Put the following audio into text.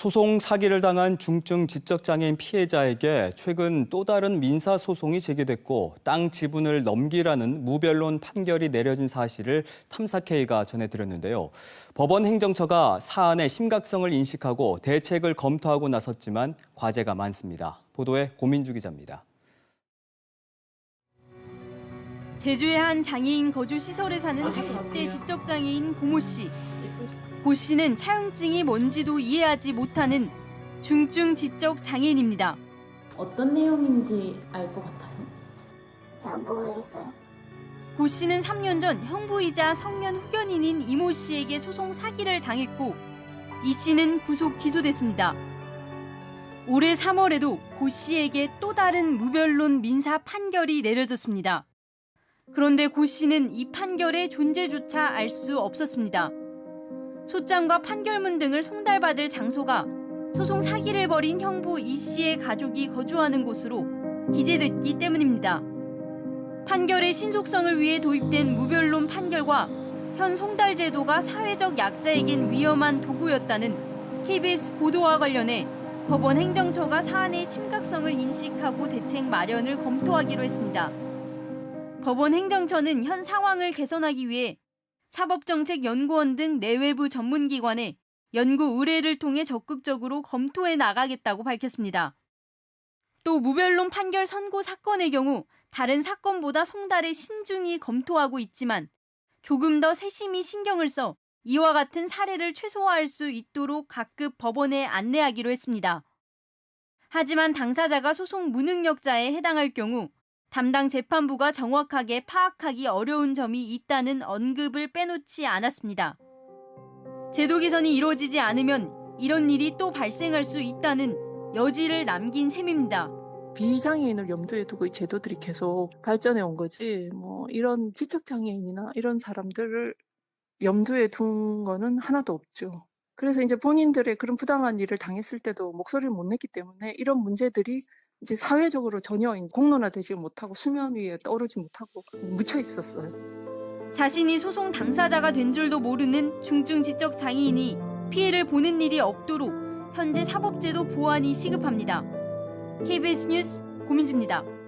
소송 사기를 당한 중증 지적장애인 피해자에게 최근 또 다른 민사 소송이 제기됐고 땅 지분을 넘기라는 무변론 판결이 내려진 사실을 탐사K가 전해드렸는데요. 법원 행정처가 사안의 심각성을 인식하고 대책을 검토하고 나섰지만 과제가 많습니다. 보도에 고민주 기자입니다. 제주의 한 장애인 거주 시설에 사는 30대 지적 장애인 고모 씨. 고 씨는 차용증이 뭔지도 이해하지 못하는 중증 지적 장애인입니다. 어떤 내용인지 알 것 같아요. 잘 모르겠어요. 고 씨는 3년 전 형부이자 성년 후견인인 이모 씨에게 소송 사기를 당했고 이 씨는 구속 기소됐습니다. 올해 3월에도 고 씨에게 또 다른 무변론 민사 판결이 내려졌습니다. 그런데 고 씨는 이 판결의 존재조차 알 수 없었습니다. 소장과 판결문 등을 송달받을 장소가 소송 사기를 벌인 형부 이 씨의 가족이 거주하는 곳으로 기재됐기 때문입니다. 판결의 신속성을 위해 도입된 무변론 판결과 현 송달 제도가 사회적 약자에겐 위험한 도구였다는 KBS 보도와 관련해 법원 행정처가 사안의 심각성을 인식하고 대책 마련을 검토하기로 했습니다. 법원 행정처는 현 상황을 개선하기 위해 사법정책연구원 등 내외부 전문기관에 연구 의뢰를 통해 적극적으로 검토해 나가겠다고 밝혔습니다. 또 무변론 판결 선고 사건의 경우 다른 사건보다 송달에 신중히 검토하고 있지만 조금 더 세심히 신경을 써 이와 같은 사례를 최소화할 수 있도록 각급 법원에 안내하기로 했습니다. 하지만 당사자가 소송 무능력자에 해당할 경우 담당 재판부가 정확하게 파악하기 어려운 점이 있다는 언급을 빼놓지 않았습니다. 제도 개선이 이루어지지 않으면 이런 일이 또 발생할 수 있다는 여지를 남긴 셈입니다. 비장애인을 염두에 두고 이 제도들이 계속 발전해 온 거지, 뭐, 이런 지적장애인이나 이런 사람들을 염두에 둔 거는 하나도 없죠. 그래서 이제 본인들의 그런 부당한 일을 당했을 때도 목소리를 못 냈기 때문에 이런 문제들이 이제 사회적으로 전혀 공론화되지 못하고 수면 위에 떠오르지 못하고 묻혀 있었어요. 자신이 소송 당사자가 된 줄도 모르는 중증 지적 장애인이 피해를 보는 일이 없도록 현재 사법제도 보완이 시급합니다. KBS 뉴스 고민주입니다.